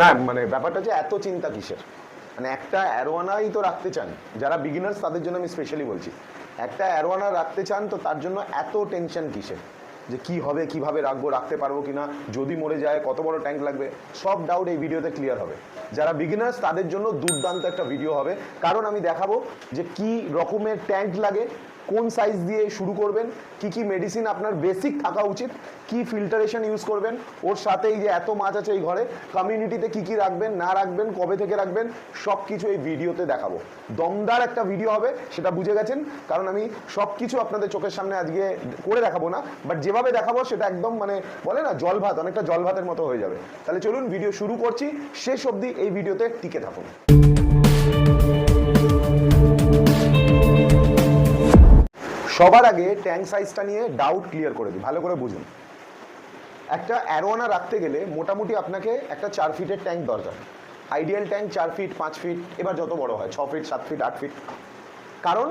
না মানে ব্যাপারটা যে এত চিন্তা কিসের? মানে একটা অ্যারোয়ানাই তো রাখতে চান। যারা বিগিনার্স তাদের জন্য আমি স্পেশালি বলছি। একটা অ্যারোয়ানা রাখতে চান তো তার জন্য এত টেনশন কিসের? যে কি হবে, কীভাবে রাখব, রাখতে পারব কি না যদি মরে যায়, কত বড় ট্যাঙ্ক লাগবে? সব ডাউট এই ভিডিওতে ক্লিয়ার হবে। যারা বিগিনার্স তাদের জন্য দুর্দান্ত একটা ভিডিও হবে। কারণ আমি দেখাবো যে কি রকমের ট্যাঙ্ক লাগে কোন সাইজ দিয়ে শুরু করবেন, কি কি মেডিসিন আপনার বেসিক থাকা উচিত, কি ফিল্টারেশন ইউজ করবেন, ওর সাথে এই যে এত মাছ আছে এই ঘরে কমিউনিটিতে কি কি রাখবেন, না রাখবেন, কবে থেকে রাখবেন সব কিছু এই ভিডিওতে দেখাবো। দমদার একটা ভিডিও হবে, সেটা বুঝে গেছেন, কারণ আমি সব কিছু আপনাদের চোখের সামনে আজকে করে দেখাবো না বাট যেভাবে দেখাবো সেটা একদম মানে বলে না, জল ভাত, অনেকটা জল ভাতের মতো হয়ে যাবে। তাহলে চলুন ভিডিও শুরু করছি, শেষ অবধি এই ভিডিওতে টিকে থাকুন। সবার আগে ট্যাঙ্ক সাইজটা নিয়ে ডাউট ক্লিয়ার করে দিই, ভালো করে বুঝুন। একটা অ্যারোয়ানা রাখতে গেলে মোটামুটি আপনাকে একটা চার ফিটের ট্যাঙ্ক দরকার। আইডিয়াল ট্যাঙ্ক চার ফিট পাঁচ ফিট এবার যত বড় হয়, ছ ফিট সাত ফিট আট ফিট কারণ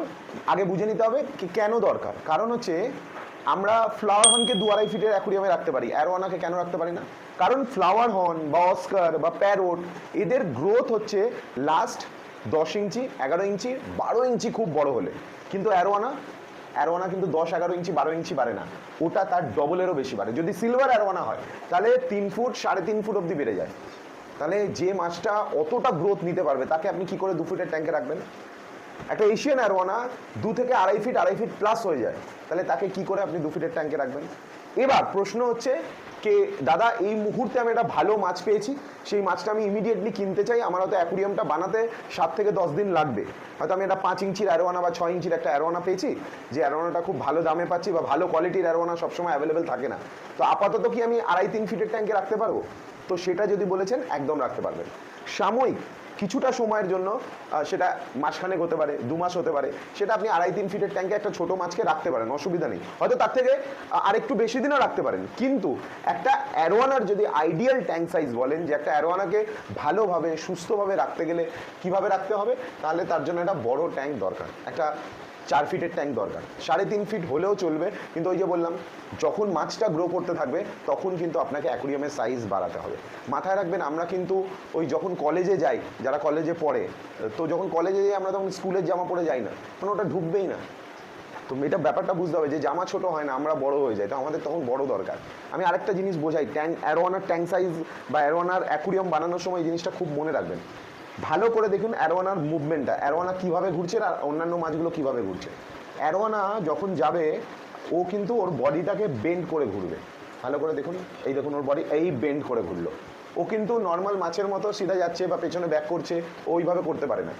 আগে বুঝে নিতে হবে কেন দরকার। কারণ হচ্ছে আমরা ফ্লাওয়ার হর্নকে দু আড়াই ফিটের অ্যাকুরিয়ামে রাখতে পারি। অ্যারোয়ানাকে কেন রাখতে পারি না? কারণ ফ্লাওয়ার হর্ন বা অস্কার বা প্যারোট এদের গ্রোথ হচ্ছে লাস্ট দশ ইঞ্চি, এগারো ইঞ্চি, বারো ইঞ্চি খুব বড় হলে। কিন্তু অ্যারোয়ানা অ্যারোয়ানা কিন্তু দশ, এগারো ইঞ্চি, বারো ইঞ্চি বাড়ে না। ওটা তার ডবলেরও বেশি বাড়ে। যদি সিলভার অ্যারোয়ানা হয়, তাহলে তিন ফুট, সাড়ে তিন ফুট অবধি বেড়ে যায়। তাহলে যে মাছটা অতটা গ্রোথ নিতে পারবে, তাকে আপনি কি করে দু ফুটের ট্যাঙ্কে রাখবেন? একটা এশিয়ান অ্যারোয়ানা দু থেকে আড়াই ফিট আড়াই ফিট প্লাস হয়ে যায়। তাহলে তাকে কি করে আপনি দু ফিটের ট্যাঙ্কে রাখবেন? এবার প্রশ্ন হচ্ছে কে দাদা, এই মুহূর্তে আমি একটা ভালো মাছ পেয়েছি। সেই মাছটা আমি ইমিডিয়েটলি কিনতে চাই। আমার হয়তো অ্যাকুরিয়ামটা বানাতে সাত থেকে দশ দিন লাগবে। হয়তো আমি একটা পাঁচ ইঞ্চির অ্যারোয়ানা বা ছয় ইঞ্চির একটা অ্যারোয়ানা পেয়েছি, যে অ্যারোয়ানাটা খুব ভালো দামে পাচ্ছি বা ভালো কোয়ালিটির অ্যারোয়ানা সবসময় অ্যাভেলেবেল থাকে না। তো আপাতত কি আমি আড়াই, তিন ফিটের ট্যাঙ্কে রাখতে পারব? তো সেটা যদি বলেছেন, একদম রাখতে পারবেন। সাময়িক কিছুটা সময়ের জন্য সেটা মাসখানেক হতে পারে, দু মাস হতে পারে, সেটা আপনি আড়াই তিন ফিটের ট্যাঙ্কে একটা ছোট মাছকে রাখতে পারেন, অসুবিধা নেই। হয়তো তার থেকে আর আরেকটু বেশি দিনও রাখতে পারেন। কিন্তু একটা অ্যারোয়ানার যদি আইডিয়াল ট্যাঙ্ক সাইজ বলেন, যে একটা অ্যারোয়ানাকে ভালোভাবে, সুস্থভাবে রাখতে গেলে কীভাবে রাখতে হবে, তাহলে তার জন্য একটা বড় ট্যাঙ্ক দরকার। একটা চার ফিটের ট্যাঙ্ক দরকার। সাড়ে তিন ফিট হলেও চলবে, কিন্তু ওই যে বললাম, যখন মাছটা গ্রো করতে থাকবে, তখন কিন্তু আপনাকে অ্যাকুরিয়ামের সাইজ বাড়াতে হবে। মাথায় রাখবেন, আমরা কিন্তু ওই যখন কলেজে যাই, যারা কলেজে পড়ে, তো যখন কলেজে যাই, আমরা তখন স্কুলের জামা পরে যাই না। তখন ওটা ঢুকবেই না। তো এটা ব্যাপারটা বুঝতে হবে যে, জামা ছোট হয় না, আমরা বড় হয়ে যাই, তো আমাদের তখন বড় দরকার। আমি আরেকটা জিনিস বোঝাই ট্যাঙ্ক অ্যারোয়ানার ট্যাঙ্ক সাইজ বা অ্যারোয়ানার অ্যাকুরিয়াম বানানোর সময় এই জিনিসটা খুব মনে রাখবেন। ভালো করে দেখুন অ্যারোয়ানার মুভমেন্টটা। অ্যারোয়ানা কীভাবে ঘুরছে আর অন্যান্য মাছগুলো কীভাবে ঘুরছে। অ্যারোয়ানা যখন যাবে, ও কিন্তু ওর বডিটাকে বেন্ড করে ঘুরবে। ভালো করে দেখুন, এই দেখুন ওর বডি এই বেন্ড করে ঘুরলো। ও কিন্তু নর্মাল মাছের মতো সিধা যাচ্ছে বা পেছনে ব্যাক করছে ওইভাবে করতে পারে না।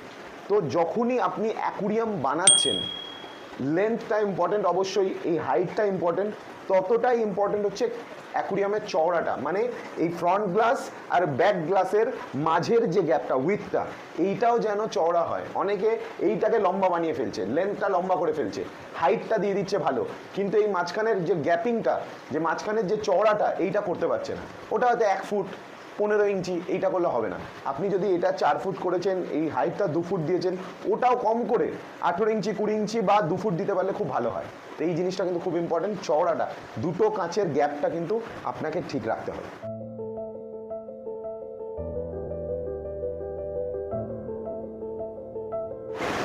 তো যখনই আপনি অ্যাকুরিয়াম বানাচ্ছেন লেন্থটা ইম্পর্টেন্ট অবশ্যই এই হাইটটা ইম্পর্টেন্ট ততটাই ইম্পর্টেন্ট হচ্ছে অ্যাকুরিয়ামের চওড়াটা মানে এই ফ্রন্ট গ্লাস আর ব্যাক গ্লাসের মাঝের যে গ্যাপটা উইথটা এইটাও যেন চওড়া হয়। অনেকে এইটাকে লম্বা বানিয়ে ফেলছে লেন্থটা লম্বা করে ফেলছে হাইটটা দিয়ে দিচ্ছে ভালো, কিন্তু এই মাঝখানের যে গ্যাপিংটা যে মাঝখানের যে চওড়াটা, এইটা করতে পারছে না। ওটা হয়তো এক ফুট পনেরো ইঞ্চি, এইটা করলে হবে না। আপনি যদি এটা চার ফুট করেছেন, এই হাইটটা দু ফুট দিয়েছেন, ওটাও কম করে আঠেরো ইঞ্চি, কুড়ি ইঞ্চি বা দু ফুট দিতে পারলে খুব ভালো হয়। তো এই জিনিসটা কিন্তু খুব ইম্পর্টেন্ট চওড়াটা, দুটো কাঁচের গ্যাপটা কিন্তু আপনাকে ঠিক রাখতে হবে।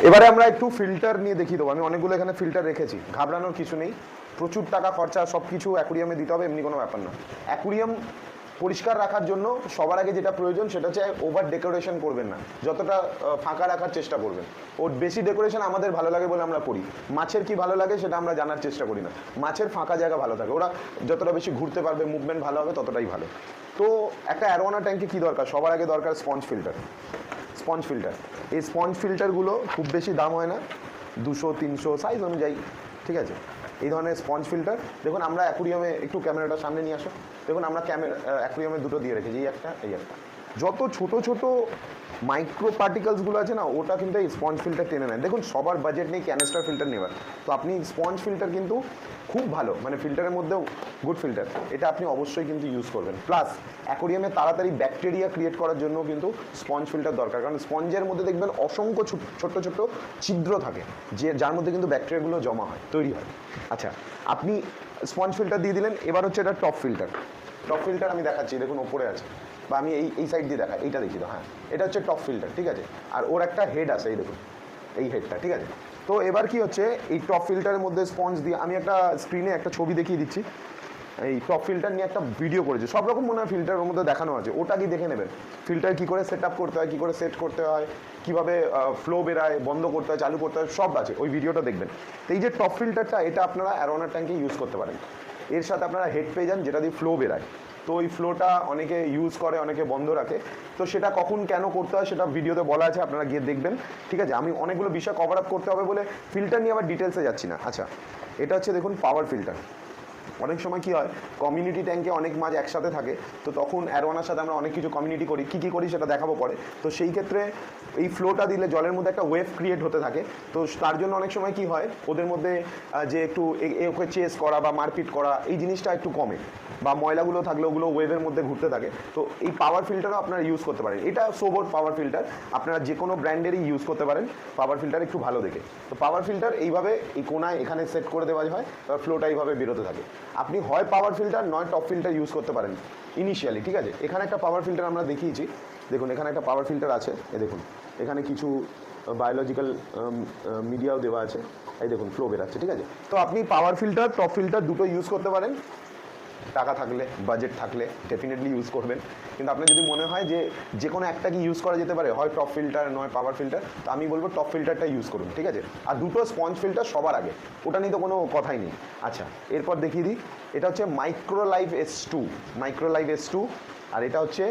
এবারে আমরা একটু ফিল্টার নিয়ে দেখিয়ে দেবো। আমি অনেকগুলো এখানে ফিল্টার রেখেছি, ঘাবড়ানোর কিছু নেই। প্রচুর টাকা খরচা সব কিছু অ্যাকুরিয়ামে দিতে হবে, এমনি কোনো ব্যাপার না অ্যাকুরিয়াম পরিষ্কার রাখার জন্য সবার আগে যেটা প্রয়োজন সেটা হচ্ছে ওভার ডেকোরেশন করবেন না। যতটা ফাঁকা রাখার চেষ্টা করবেন। ওর বেশি ডেকোরেশন আমাদের ভালো লাগে বলে আমরা করি। মাছের কি ভালো লাগে সেটা আমরা জানার চেষ্টা করি না। মাছের ফাঁকা জায়গা ভালো থাকে। ওরা যতটা বেশি ঘুরতে পারবে মুভমেন্ট ভালো হবে, ততটাই ভালো। তো একটা অ্যারোয়ানা ট্যাঙ্কে কি দরকার? সবার আগে দরকার স্পঞ্জ ফিল্টার স্পঞ্জ ফিল্টার এই স্পঞ্জ ফিল্টারগুলো খুব বেশি দাম হয় না। দুশো, তিনশো সাইজ অনুযায়ী। ঠিক আছে? এই ধরনের স্পঞ্জ ফিল্টার দেখুন, আমরা অ্যাকুরিয়ামে একটু ক্যামেরাটা সামনে নিয়ে আসো। দেখুন, আমরা ক্যামেরা অ্যাকুরিয়ামে দুটো দিয়ে রেখেছি, এই একটা এই একটা। যত ছোট ছোট মাইক্রো পার্টিকেলসগুলো আছে না, ওটা কিন্তু এই স্পঞ্জ ফিল্টার টেনে নেয়। দেখুন, সবার বাজেট নেই ক্যানেস্টার ফিল্টার নেবার। তো আপনি স্পঞ্জ ফিল্টার কিন্তু খুব ভালো মানে ফিল্টারের মধ্যেও গুড ফিল্টার এটা আপনি অবশ্যই কিন্তু ইউজ করবেন। প্লাস অ্যাকোরিয়ামে তাড়াতাড়ি ব্যাকটেরিয়া ক্রিয়েট করার জন্য কিন্তু স্পঞ্জ ফিল্টার দরকার। কারণ স্পঞ্জের মধ্যে দেখবেন অসংখ্য ছোট ছোট্ট ছোট্ট ছিদ্র থাকে, যে, যার মধ্যে কিন্তু ব্যাকটেরিয়াগুলো জমা হয়, তৈরি হয়। আচ্ছা আপনি স্পঞ্জ ফিল্টার দিয়ে দিলেন, এবার হচ্ছে এটা টপ ফিল্টার টপ ফিল্টার আমি দেখাচ্ছি দেখুন ওপরে আছে। বা আমি এই এই সাইড দিয়ে দেখা এইটা দেখি তো হ্যাঁ। এটা হচ্ছে টপ ফিল্টার ঠিক আছে? আর ওর একটা হেড আছে, এই দেখুন, এই হেডটা ঠিক আছে? তো এবার কি হচ্ছে, এই টপ ফিল্টারের মধ্যে স্পঞ্জ দিয়ে আমি একটা স্ক্রিনে একটা ছবি দেখিয়ে দিচ্ছি। এই টপ ফিল্টার নিয়ে একটা ভিডিও করেছি। সব রকম মনে হয় ফিল্টারের মধ্যে দেখানো আছে। ওটা কি দেখে নেবেন? ফিল্টার কি করে সেট আপ করতে হয়, কি করে সেট করতে হয়, কীভাবে ফ্লো বেরায়, বন্ধ করতে হয়, চালু করতে হয়, সব আছে। ওই ভিডিওটা দেখবেন। এই যে টপ ফিল্টারটা এটা আপনারা অ্যারোনার ট্যাঙ্কে ইউজ করতে পারেন। এর সাথে আপনারা হেড পেয়ে যান, যেটা দিয়ে ফ্লো বেরায়। তো ওই ফ্লোটা অনেকে ইউজ করে, অনেকে বন্ধ রাখে। তো সেটা কখন কেন করতে হয়, সেটা ভিডিওতে বলা আছে, আপনারা গিয়ে দেখবেন। ঠিক আছে? আমি অনেকগুলো বিষয় কভার আপ করতে হবে বলে ফিল্টার নিয়ে আবার ডিটেলসে যাচ্ছি না। আচ্ছা এটা হচ্ছে দেখুন পাওয়ার ফিল্টার অনেক সময় কি হয় কমিউনিটি ট্যাঙ্কে অনেক মাছ একসাথে থাকে, তো তখন অ্যারোয়ানার সাথে আমরা অনেক কিছু কমিউনিটি করি, কী কী করি সেটা দেখাবো পরে। তো সেই ক্ষেত্রে এই ফ্লোটা দিলে জলের মধ্যে একটা ওয়েভ ক্রিয়েট হতে থাকে, তো তার জন্য অনেক সময় কি হয়, ওদের মধ্যে যে একটু ওকে চেস করা বা মারপিট করা, এই জিনিসটা একটু কমে, বা ময়লাগুলো থাকলে ওগুলো ওয়েভের মধ্যে ঘুরতে থাকে। তো এই পাওয়ার ফিল্টারও আপনারা ইউজ করতে পারেন। এটা সোবোর পাওয়ার ফিল্টার আপনারা যে কোনো ব্র্যান্ডেরই ইউজ করতে পারেন পাওয়ার ফিল্টার একটু ভালো দেখে। তো পাওয়ার ফিল্টার এইভাবে এই কোনায় এখানে সেট করে দেওয়া হয় এবার ফ্লোটা এইভাবে বেরোতে থাকে। আপনি হয় পাওয়ার ফিল্টার নয় টপ ফিল্টার ইউজ করতে পারেন ইনিশিয়ালি ঠিক আছে? এখানে একটা পাওয়ার ফিল্টার আমরা দেখিয়েছি। দেখুন, এখানে একটা পাওয়ার ফিল্টার আছে। এ দেখুন, এখানে কিছু বায়োলজিক্যাল মিডিয়াও দেওয়া আছে। এই দেখুন ফ্লো বেরাচ্ছে, ঠিক আছে? তো আপনি পাওয়ার ফিল্টার টপ ফিল্টার দুটো ইউজ করতে পারেন। টাকা থাকলে বাজেট থাকলে ডেফিনেটলি ইউজ করবেন। কিন্তু আপনার যদি মনে হয় যে যে কোনো একটা কি ইউজ করা যেতে পারে, হয় টপ ফিল্টার নয় পাওয়ার ফিল্টার তো আমি বলব টপ ফিল্টারটা ইউজ করুন, ঠিক আছে? আর দুটো স্পঞ্জ ফিল্টার সবার আগে, ওটা নিয়ে তো কোনো কথাই নেই। আচ্ছা এরপর দেখিয়ে দিই, এটা হচ্ছে micro life S two micro life S two আর এটা হচ্ছে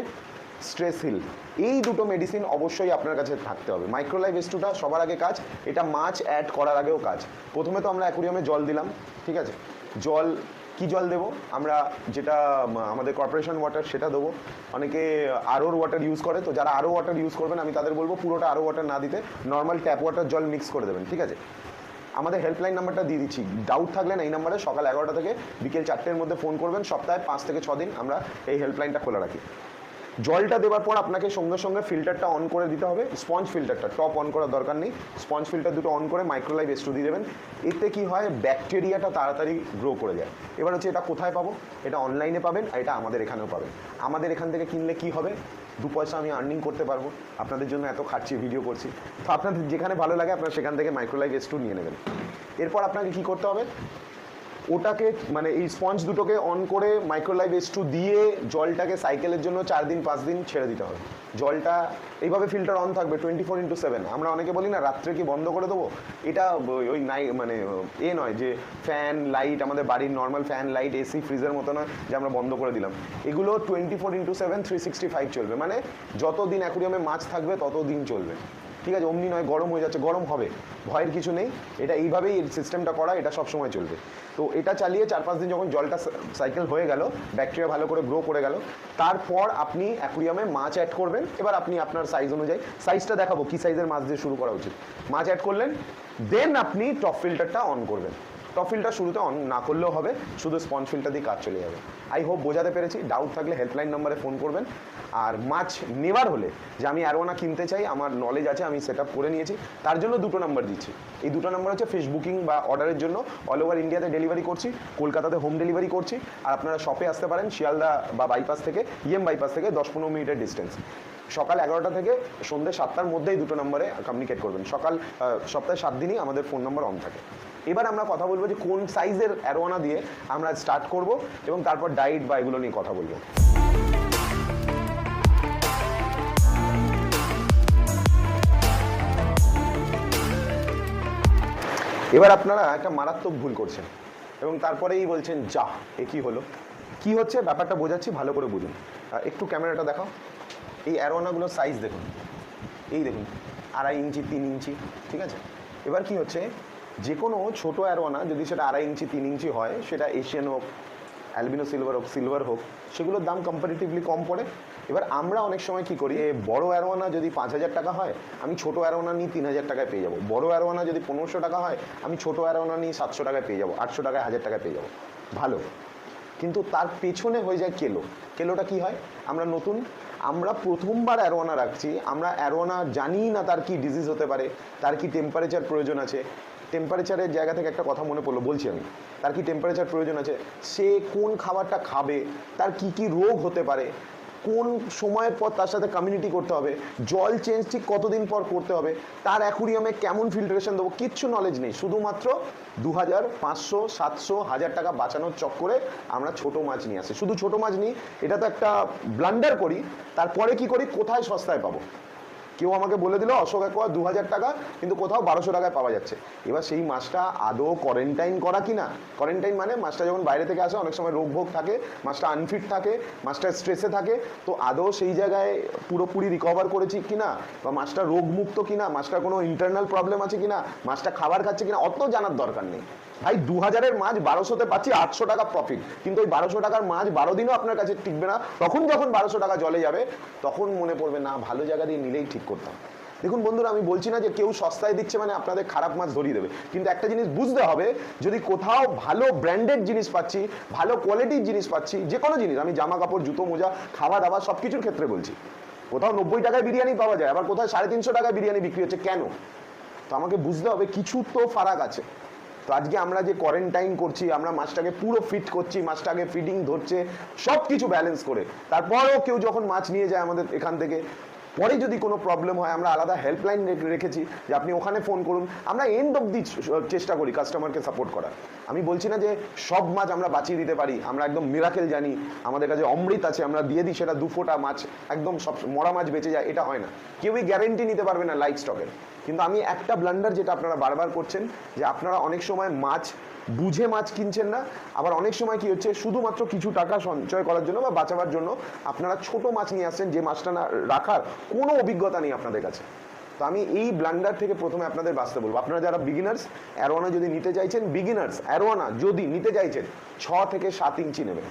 স্ট্রেস হিল এই দুটো মেডিসিন অবশ্যই আপনার কাছে থাকতে হবে। মাইক্রোলাইভ এস্টুটা সবার আগে কাজ, এটা মাছ অ্যাড করার আগেও কাজ। প্রথমে তো আমরা অ্যাকুরিয়ামে জল দিলাম, ঠিক আছে? জল কি জল দেব? আমরা যেটা আমাদের কর্পোরেশন ওয়াটার সেটা দেবো। অনেকে আরোর ওয়াটার ইউজ করে, তো যারা আরও ওয়াটার ইউজ করবেন, আমি তাদের বলব পুরোটা আরও ওয়াটার না দিতে নর্মাল ট্যাপ ওয়াটার জল মিক্স করে দেবেন, ঠিক আছে? আমাদের হেল্পলাইন নাম্বারটা দিয়ে দিচ্ছি। ডাউট থাকলে এই নাম্বারে সকাল এগারোটা থেকে বিকেল চারটের মধ্যে ফোন করবেন, সপ্তাহে পাঁচ থেকে ছ দিন আমরা এই হেল্পলাইনটা খোলা রাখি। জলটা দেওয়ার পর আপনাকে সঙ্গে সঙ্গে ফিল্টারটা অন করে দিতে হবে। স্পঞ্জ ফিল্টারটা টপ অন করার দরকার নেই। স্পঞ্জ ফিল্টার দুটো অন করে মাইক্রোলাইভ এস্টু দিয়ে দেবেন। এতে কি হয়? ব্যাকটেরিয়াটা তাড়াতাড়ি গ্রো করে যায়। এবার হচ্ছে এটা কোথায় পাবো? এটা অনলাইনে পাবেন আর এটা আমাদের এখানেও পাবেন। আমাদের এখান থেকে কিনলে কি হবে? দু পয়সা আমি আর্নিং করতে পারব। আপনাদের জন্য এত খাচ্ছি ভিডিও করছি। তো আপনাদের যেখানে ভালো লাগে আপনারা সেখান থেকে মাইক্রোলাইভ এস্টু নিয়ে নেবেন। এরপর আপনাকে কি করতে হবে? ওটাকে মানে এই স্পঞ্জ দুটোকে অন করে মাইক্রোলাইভ এস টু দিয়ে জলটাকে সাইকেলের জন্য চার দিন, পাঁচ দিন ছেড়ে দিতে হবে। জলটা, এইভাবে ফিল্টার অন থাকবে টোয়েন্টি ফোর ইন্টু সেভেন আমরা অনেকে বলি না, রাত্রে কি বন্ধ করে দেবো? এটা ওই- নাই মানে এ নয় যে ফ্যান লাইট আমাদের বাড়ির নর্মাল ফ্যান লাইট এসি ফ্রিজের মতো নয় যে আমরা বন্ধ করে দিলাম। এগুলো twenty four into seven three sixty five চলবে। মানে যত দিন অ্যাকুরিয়ামে মাছ থাকবে তত দিন চলবে। ঠিক আছে, অমনি নয়, গরম হয়ে যাচ্ছে, গরম হবে। ভয়ের কিছু নেই। এটা এইভাবেই সিস্টেমটা করা, এটা সবসময় চলবে। তো এটা চালিয়ে চার পাঁচ দিন যখন জলটা সাইকেল হয়ে গেল ব্যাকটেরিয়া ভালো করে গ্রো করে গেল, তারপর আপনি অ্যাকুরিয়ামে মাছ অ্যাড করবেন। এবার আপনি আপনার সাইজ অনুযায়ী সাইজটা দেখাবো, কী সাইজের মাছ দিয়ে শুরু করা উচিত। মাছ অ্যাড করলেন দেন আপনি টপ ফিল্টারটা অন করবেন। টপ ফিল্টার শুরুতে অন না করলেও হবে, শুধু স্পঞ্জ ফিল্টার দিয়ে কাজ চলে যাবে। আই হোপ বোঝাতে পেরেছি ডাউট থাকলে হেল্পলাইন নম্বরে ফোন করবেন। আর মাছ নেবার হলে যে আমি অ্যারোনা কিনতে চাই, আমার নলেজ আছে, আমি সেট করে নিয়েছি, তার জন্য দুটো নাম্বার দিচ্ছি। এই দুটো নাম্বার হচ্ছে ফিশ বুকিং বা অর্ডারের জন্য। অল ওভার ইন্ডিয়াতে ডেলিভারি করছি, কলকাতাতে হোম ডেলিভারি করছি। আর আপনারা শপে আসতে পারেন, শিয়ালদা বা বাইপাস থেকে ইএম বাইপাস থেকে দশ পনেরো মিনিটের ডিস্টেন্স সকাল এগারোটা থেকে সন্ধ্যে সাতটার মধ্যেই দুটো নম্বরে কমিউনিকেট করবেন। সকাল সপ্তাহে সাত দিনই আমাদের ফোন নম্বর অন থাকে। এবার আমরা কথা বলব যে কোন সাইজের অ্যারোয়ানা দিয়ে আমরা স্টার্ট করব এবং তারপর ডাইট বা এগুলো নিয়ে কথা বলব। এবার আপনারা একটা মারাত্মক ভুল করছেন এবং তারপরেই বলছেন যা এ কি হলো? কি হচ্ছে? ব্যাপারটা বোঝাচ্ছি, ভালো করে বুঝুন। একটু ক্যামেরাটা দেখাও। এই অ্যারোনাগুলোর সাইজ দেখুন। এই দেখুন, আড়াই ইঞ্চি, তিন ইঞ্চি, ঠিক আছে? এবার কি হচ্ছে? যে কোনো ছোটো অ্যারোয়ানা যদি সেটা আড়াই ইঞ্চি, তিন ইঞ্চি হয়, সেটা এশিয়ান হোক অ্যালবিনো সিলভার হোক সিলভার হোক, সেগুলোর দাম কম্পারিটিভলি কম পড়ে। এবার আমরা অনেক সময় কি করি বড় অ্যারোয়ানা যদি পাঁচ হাজার টাকা হয়, আমি ছোট অ্যারোয়ানা নিয়ে তিন হাজার টাকায় পেয়ে যাব। বড় অ্যারোয়ানা যদি পনেরোশো টাকা হয়, আমি ছোট অ্যারোয়ানা নিয়ে সাতশো টাকায় পেয়ে যাব, আটশো টাকায়, হাজার টাকায় পেয়ে যাব। ভালো। কিন্তু তার পেছনে হয়ে যায় কেলো। কেলোটা কি হয়? আমরা নতুন, আমরা প্রথমবার অ্যারোয়ানা রাখছি, আমরা অ্যারোয়ানা জানি না তার কি ডিজিজ হতে পারে, তার কি টেম্পারেচার প্রয়োজন আছে। টেম্পারেচারের জায়গা থেকে একটা কথা মনে পড়ল, বলছি আমি। তার কি টেম্পারেচার প্রয়োজন আছে? সে কোন খাবারটা খাবে? তার কি কি রোগ হতে পারে? কোন সময়ের পর তার সাথে কমিউনিটি করতে হবে? জল চেঞ্জ ঠিক কতদিন পর করতে হবে? তার অ্যাকুরিয়ামে কেমন ফিল্টারেশন দেবো? কিচ্ছু নলেজ নেই। শুধুমাত্র দু হাজার পাঁচশো, সাতশো, হাজার টাকা বাঁচানোর চক্করে আমরা ছোট মাছ নিয়ে আসি। শুধু ছোট মাছ নিই, এটা তো একটা ব্লান্ডার করি। তারপরে কি করি? কোথায় সস্তায় পাবো? কেউ আমাকে বলে দিল, অশোক একোয়া দু হাজার টাকা, কিন্তু কোথাও বারোশো টাকায় পাওয়া যাচ্ছে। এবার সেই মাছটা আদৌ কোয়ারেন্টাইন করা কি না কোয়ারেন্টাইন মানে মাছটা যখন বাইরে থেকে আসে, অনেক সময় রোগ ভোগ থাকে মাছটা আনফিট থাকে মাছটা স্ট্রেসে থাকে। তো আদৌ সেই জায়গায় পুরোপুরি রিকভার করেছি কিনা? বা মাছটা রোগমুক্ত কিনা? মাছটার কোনো ইন্টারনাল প্রবলেম আছে কিনা? মাছটা খাবার খাচ্ছে কিনা? অত জানার দরকার নেই। ভাই দু হাজারের মাছ বারোশোতে পাচ্ছি, আটশো টাকা প্রফিট কিন্তু ওই বারোশো টাকার মাছ বারো দিনও আপনার কাছে টিকবে না। তখন যখন বারোশো টাকা জলে যাবে, তখন মনে পড়বে, না, ভালো জায়গা দিয়ে নিলেই ঠিক করতাম। দেখুন বন্ধুরা, আমি বলছি না যে কেউ সস্তায় দিচ্ছে মানে আপনাদের খারাপ মাছ ধরিয়ে দেবে। কিন্তু একটা জিনিস বুঝতে হবে, যদি কোথাও ভালো ব্র্যান্ডেড জিনিস পাচ্ছি, ভালো কোয়ালিটির জিনিস পাচ্ছি যে কোনো জিনিস, আমি জামা কাপড় জুতো, মোজা খাওয়া দাওয়া সব কিছুর ক্ষেত্রে বলছি, কোথাও নব্বই টাকায় বিরিয়ানি পাওয়া যায়, আবার কোথাও সাড়ে তিনশো টাকায় বিরিয়ানি বিক্রি হচ্ছে, কেন? তো আমাকে বুঝতে হবে, কিছু তো ফারাক আছে। তো আজকে আমরা যে কোয়ারেন্টাইন করছি, আমরা মাছটাকে পুরো ফিট করছি, মাছটাকে ফিডিং ধরছে সব কিছু ব্যালেন্স করে। তারপরেও কেউ যখন মাছ নিয়ে যায় আমাদের এখান থেকে, পরে যদি কোনো প্রবলেম হয়, আমরা আলাদা হেল্পলাইন রেখেছি যে আপনি ওখানে ফোন করুন। আমরা এন্ড অব দি চেষ্টা করি কাস্টমারকে সাপোর্ট করার। আমি বলছি না যে সব মাছ আমরা বাঁচিয়ে দিতে পারি, আমরা একদম মিরাকেল জানি। আমাদের কাছে অমৃত আছে, আমরা দিয়ে দিই, সেটা দু ফোঁটা মাছ, একদম সব মরা মাছ বেঁচে যায়, এটা হয় না। কেউই গ্যারেন্টি নিতে পারবে না লাইফ স্টকের কিন্তু আমি একটা ব্লান্ডার যেটা আপনারা বারবার করছেন, যে আপনারা অনেক সময় মাছ, বুঝে মাছ কিনছেন না, আবার অনেক সময় কি হচ্ছে, শুধুমাত্র কিছু টাকা সঞ্চয় করার জন্য বা বাঁচাবার জন্য আপনারা ছোট মাছ নিয়ে আসছেন যে মাছটা না রাখার কোনো অভিজ্ঞতা নেই আপনাদের কাছে। তো আমি এই ব্লান্ডার থেকে প্রথমে আপনাদের বাঁচতে বলব। আপনারা যারা বিগিনার্স অ্যারোয়ানা যদি নিতে চাইছেন বিগিনার্স অ্যারোয়ানা যদি নিতে চাইছেন, ছ থেকে সাত ইঞ্চি নেবেন।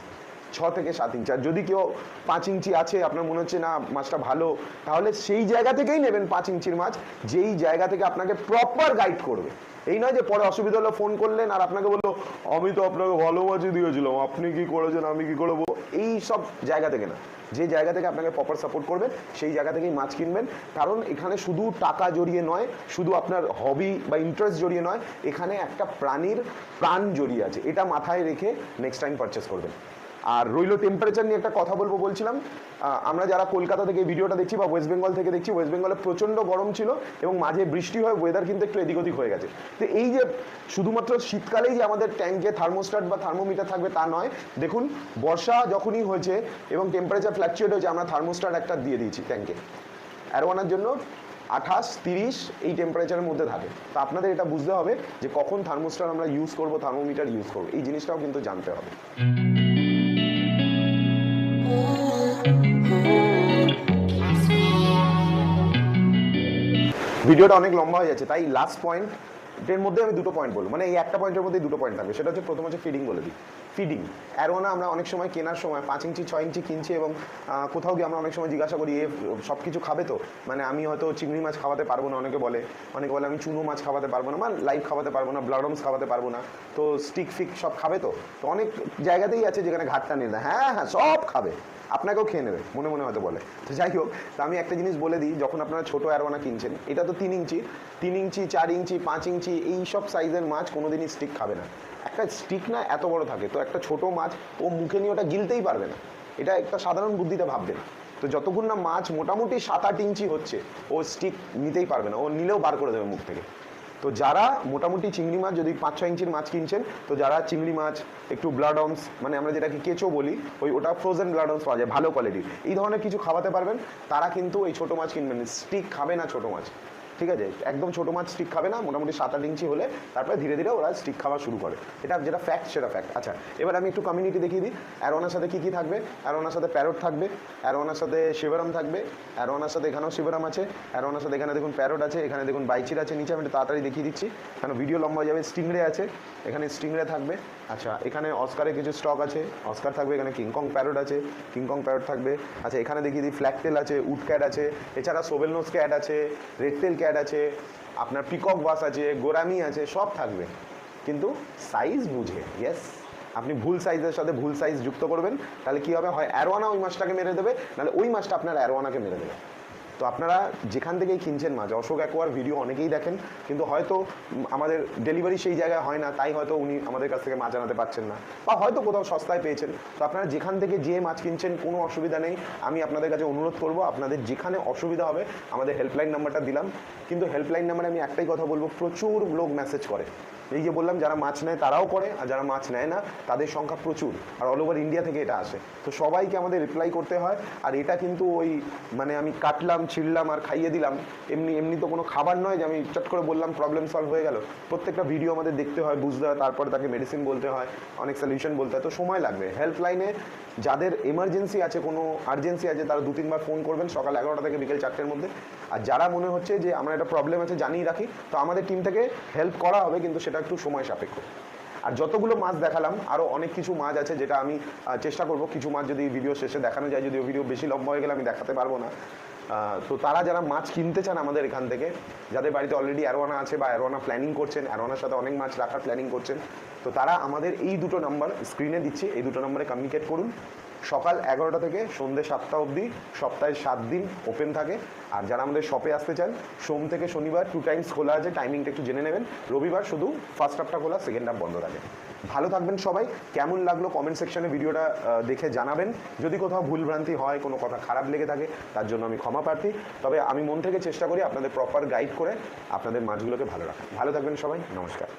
ছ থেকে সাত ইঞ্চি। আর যদি কেউ পাঁচ ইঞ্চি আছে, আপনার মনে হচ্ছে, না, মাছটা ভালো, তাহলে সেই জায়গা থেকেই নেবেন পাঁচ ইঞ্চির মাছ, যেই জায়গা থেকে আপনাকে প্রপার গাইড করবে। এই নয় যে পরে অসুবিধা হলো ফোন করলেন আর আপনাকে বলল, আমি তো আপনাকে ভালো মাছই দিয়েছিলাম, আপনি কি করেছেন, আমি কি করব? এই সব জায়গা থেকে না। যে জায়গা থেকে আপনাকে প্রপার সাপোর্ট করবেন, সেই জায়গা থেকেই মাছ কিনবেন। কারণ এখানে শুধু টাকা জড়িয়ে নয়, শুধু আপনার হবি বা ইন্টারেস্ট জড়িয়ে নয়, এখানে একটা প্রাণীর প্রাণ জড়িয়ে আছে। এটা মাথায় রেখে নেক্সট টাইম পারচেস করবেন। আর রইল টেম্পারেচার নিয়ে একটা কথা বলব বলছিলাম। আমরা যারা কলকাতা থেকে ভিডিওটা দেখছি বা ওয়েস্ট বেঙ্গল থেকে দেখছি ওয়েস্ট বেঙ্গলে প্রচণ্ড গরম ছিল এবং মাঝে বৃষ্টি হয় ওয়েদার কিন্তু একটু এদিক ওদিক হয়ে গেছে। তো এই যে শুধুমাত্র শীতকালেই যে আমাদের ট্যাঙ্কে থার্মোস্টাট বা থার্মোমিটার থাকবে তা নয়, দেখুন বর্ষা যখনই হয়েছে এবং টেম্পারেচার ফ্ল্যাকচুয়েট হয়েছে, আমরা থার্মোস্টাট একটা দিয়ে দিয়েছি ট্যাঙ্কে অ্যারোয়ানার জন্য আঠাশ, তিরিশ এই টেম্পারেচারের মধ্যে থাকে। তো আপনাদের এটা বুঝতে হবে যে কখন থার্মোস্টার আমরা ইউজ করব থার্মোমিটার ইউজ করব, এই জিনিসটাও কিন্তু জানতে হবে। ভিডিওটা অনেক লম্বা হয়ে যাচ্ছে, তাই লাস্ট পয়েন্ট এর মধ্যে আমি দুটো পয়েন্ট বলব। মানে এই একটা পয়েন্টের মধ্যে দুটো পয়েন্ট থাকবে, সেটা হচ্ছে প্রথম হচ্ছে ফিডিং বলে দিই। ফিডিং অ্যারোনা আমরা অনেক সময় কেনার সময় পাঁচ ইঞ্চি, ছয় ইঞ্চি কিনছি এবং কোথাও গিয়ে আমরা অনেক সময় জিজ্ঞাসা করি, এ সব কিছু খাবে তো? মানে আমি হয়তো চিংড়ি মাছ খাওয়াতে পারব না, অনেকে বলে অনেকে বলে, আমি চুনো মাছ খাওয়াতে পারব না, বা লাইভ খাওয়াতে পারব না ব্লাডমস খাওয়াতে পারব না, তো স্টিক ফিক সব খাবে তো? তো অনেক জায়গাতেই আছে যেখানে ঘাটটা নেই। না হ্যাঁ হ্যাঁ সব খাবে। আপনাকেও খেয়ে নেবে, মনে মনে হয়তো বলে। তো যাই হোক, তো আমি একটা জিনিস বলে দিই, যখন আপনারা ছোটো অ্যারোনা কিনছেন, এটা তো তিন ইঞ্চি তিন ইঞ্চি, চার ইঞ্চি, পাঁচ ইঞ্চি, এই সব সাইজের মাছ কোনোদিনই স্টিক খাবে না। একটা স্টিক না এত বড় থাকে, তো একটা ছোট মাছ, ও মুখে নিয়ে ওটা গিলতেই পারবে না। এটা একটা সাধারণ বুদ্ধিতে ভাববেন তো যতক্ষণ না মাছ মোটামুটি সাত আট ইঞ্চি হচ্ছে, ও স্টিক নিতেই পারবে না, ও নিলেও বার করে দেবে মুখ থেকে। তো যারা মোটামুটি চিংড়ি মাছ যদি পাঁচ, ছয় ইঞ্চির মাছ কিনছেন, তো যারা চিংড়ি মাছ, একটু ব্লাড ব্লাডমস মানে আমরা যেটাকে কেঁচো বলি, ওই ওটা ফ্রোজেন ব্লাড ব্লাডমস পাওয়া যায়, ভালো কোয়ালিটির এই ধরনের কিছু খাওয়াতে পারবেন, তারা কিন্তু এই ছোটো মাছ কিনবেন স্টিক খাবে না ছোটো মাছ। ঠিক আছে? একদম ছোটো মাছ স্টিক খাবে না, মোটামুটি সাত আট ইঞ্চি হলে তারপরে ধীরে ধীরে ওরা স্টিক খাওয়া শুরু করে। এটা যেটা ফ্যাক্ট সেটা ফ্যাক্ট আচ্ছা এবার আমি একটু কমিউনিটি দেখিয়ে দিই। অ্যারোনার সাথে কী কী থাকবে? অ্যারোনার সাথে প্যারট থাকবে, অ্যারোনার সাথে শিবরাম থাকবে, অ্যারোনার সাথে এখানেও শিবরাম আছে, অ্যারোনার সাথে এখানে দেখুন প্যারট আছে, এখানে দেখুন বাইচির আছে, নিচে আমি তাড়াতাড়ি দেখিয়ে দিচ্ছি। কেন ভিডিও লম্বা হয়ে যাবে স্টিংরে আছে, এখানে স্টিংরে থাকবে। আচ্ছা এখানে অস্কারের কিছু স্টক আছে অস্কার থাকবে, এখানে কিংকং প্যারট আছে কিংকং প্যারট থাকবে। আচ্ছা এখানে দেখিয়ে দিই ফ্ল্যাগটেল আছে উড ক্যাট আছে, এছাড়া সোবেলনোস ক্যাট আছে রেডটেল ক্যাট আছে, আপনার পিকক বাস আছে, গোরামি আছে, সব থাকবে। কিন্তু সাইজ বুঝে ইয়েস আপনি ভুল সাইজের সাথে ভুল সাইজ যুক্ত করবেন, তাহলে কি হবে? হয় অ্যারোয়ানা ওই মাছটাকে মেরে দেবে, নাহলে ওই মাছটা আপনার অ্যারোয়ানাকে মেরে দেবে। তো আপনারা যেখান থেকেই কিনছেন মাছ, অশোক অ্যাকোয়ার ভিডিও অনেকেই দেখেন, কিন্তু হয়তো আমাদের ডেলিভারি সেই জায়গায় হয় না, তাই হয়তো উনি আমাদের কাছ থেকে মাছ আনাতে পারছেন না। বা হয়তো কোথাও সস্তায় পেয়েছেন। তো আপনারা যেখান থেকে যে মাছ কিনছেন, কোনো অসুবিধা নেই। আমি আপনাদের কাছে অনুরোধ করব, আপনাদের যেখানে অসুবিধা হবে, আমাদের হেল্পলাইন নাম্বারটা দিলাম। কিন্তু হেল্পলাইন নাম্বারে আমি একটাই কথা বলব, প্রচুর লোক মেসেজ করে। এই যে বললাম, যারা মাছ নেয় তারাও করে, আর যারা মাছ নেয় না, তাদের সংখ্যা প্রচুর। আর অল ওভার ইন্ডিয়া থেকে এটা আসে। তো সবাইকে আমাদের রিপ্লাই করতে হয়, আর এটা কিন্তু ওই মানে আমি কাটলাম, ছিঁড়লাম, আর খাইয়ে দিলাম, এমনি এমনি তো কোনো খাবার নয় যে আমি চট করে বললাম প্রবলেম সলভ হয়ে গেল। প্রত্যেকটা ভিডিও আমাদের দেখতে হয়, বুঝতে হয়, তারপরে তাকে মেডিসিন বলতে হয়, অনেক সলিউশন বলতে হয়, তো সময় লাগবে। হেল্পলাইনে যাদের এমার্জেন্সি আছে, কোনো আর্জেন্সি আছে, তারা দু, তিনবার ফোন করবেন সকাল এগারোটা থেকে বিকেল চারটের মধ্যে। আর যারা মনে হচ্ছে যে আমার একটা প্রবলেম আছে জানিয়ে রাখি, তো আমাদের টিম থেকে হেল্প করা হবে, কিন্তু সেটা একটু সময় সাপেক্ষ। আর যতগুলো মাছ দেখালাম আরও অনেক কিছু মাছ আছে যেটা আমি চেষ্টা করব। কিছু মাছ যদি ভিডিও শেষে দেখানো যায় যদিও ভিডিও বেশি লম্বা হয়ে গেলে আমি দেখাতে পারব না। তো তারা যারা মাছ কিনতে চান আমাদের এখান থেকে, যাদের বাড়িতে অলরেডি অ্যারোয়ানা আছে বা অ্যারোয়ানা প্ল্যানিং করছেন অ্যারোয়ানার সাথে অনেক মাছ রাখার প্ল্যানিং করছেন, তো তারা আমাদের এই দুটো নাম্বার স্ক্রিনে দিচ্ছে, এই দুটো নম্বরে কমিউনিকেট করুন। সকাল এগারোটা থেকে সন্ধ্যে সাতটা অবধি, সপ্তাহে সাত দিন ওপেন থাকে। আর যারা আমাদের শপে আসতে চান, সোম থেকে শনিবার টু টাইমস খোলা আছে টাইমিংটা একটু জেনে নেবেন। রবিবার শুধু ফার্স্ট হাফটা খোলা সেকেন্ড হাফ বন্ধ থাকে। ভালো থাকবেন সবাই। কেমন লাগল কমেন্ট সেকশনে ভিডিওটা দেখে জানাবেন। যদি কোথাও ভুলভ্রান্তি হয়, কোনো কথা খারাপ লেগে থাকে, তার জন্য আমি ক্ষমা প্রার্থী। তবে আমি মন থেকে চেষ্টা করি আপনাদের প্রপার গাইড করে আপনাদের মাছগুলোকে ভালো রাখা ভালো থাকবেন সবাই, নমস্কার।